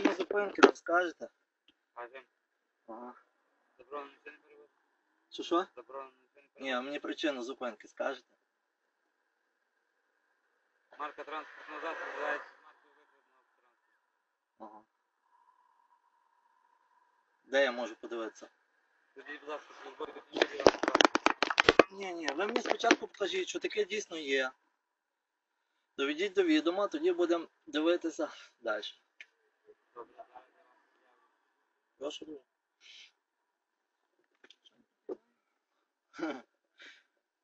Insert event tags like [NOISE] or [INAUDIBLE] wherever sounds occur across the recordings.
зупинки не скажете? Ага. заборонено нічого не перевозити. Що що? Заборонено нічого не Ні, а перевозити. мені причину зупинки скажете? Марка транспортного засобу називається маркою викладеного транспорту. Ага. Де я можу подивитися? Тоді, будь ласка, службові документи вам покажу. Ні, ні, ви мені спочатку покажіть, що таке дійсно є. Доведіть до відома, тоді будемо дивитися далі. Добре, зараз я вам явлю. Прошу дуже.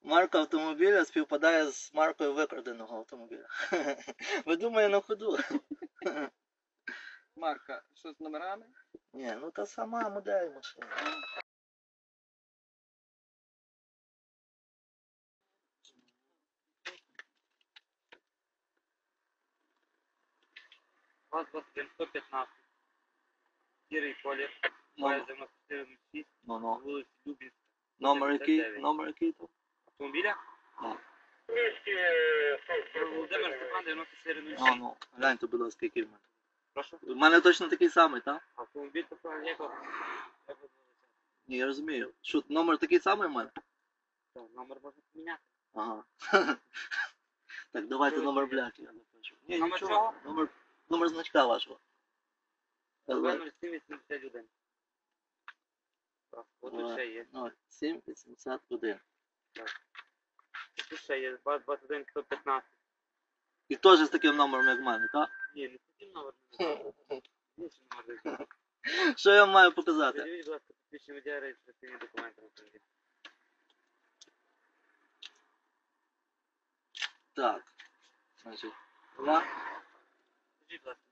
Марка автомобіля співпадає з маркою викраденого автомобіля. [LAUGHS] Ви думаєте на ходу? [LAUGHS] Марка, що з номерами? Ні, ну та сама модель машини. ВАЗ 21 115. Сірий колір. Номер, 9406. ну, ну. Вулиці Дубінська. Номер який? Номер який там? Автомобіля? Так. Володимир Степан 9406. Ну, ну. Гляньте, будь ласка, який в мене. Прошу. У мене точно такий самий, так? Автомобіль такого вулиця. Ні, я розумію. Що, номер такий самий в мене? Так, Номер можна поміняти. Ага. [LAUGHS] Так, давайте номер бляхи я запишу. Ні, Номер чого? Номер, номер значка вашого. Номер 781. Так, от тут ще є. 0781. Тут ще є. 21 115. І теж з таким номером, як в мене, так? Ні, не таким номер. не Інший номер дивіться. Що я маю показати? Подивіть, будь ласка, посвідчення водія реєстраційні документи на. Так. Значить, два. Скажіть, будь ласка,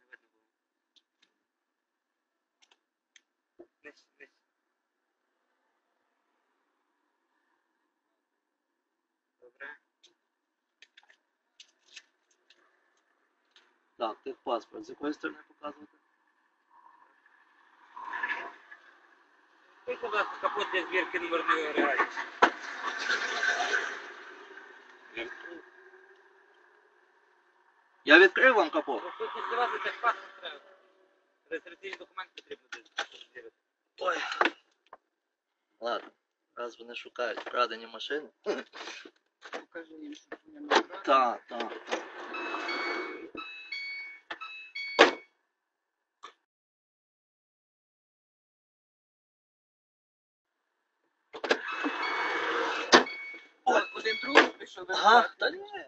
Нижче, нижче. Добре. Так, техпаспорт. З якої сторони показувати? Будь ласка, капот для збірки номерних агрегатів. Я відкрив вам капот. Хочете здавати так паспорт треба. Реєстраційні документи потрібно. Ой. Ладно. Раз вони шукають вкрадені машини. Покажи їм, що я не брав. Так, так. О, Один другий прийшов. ви Ага, знаєте. та ні.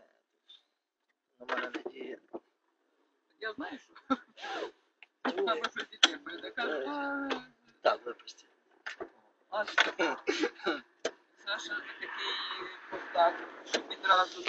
На мене не діє. Я знаю, що. Там щось дітей прийде. Каже, «А, Так, випусти. а що? Саша такий постак, щоб відразу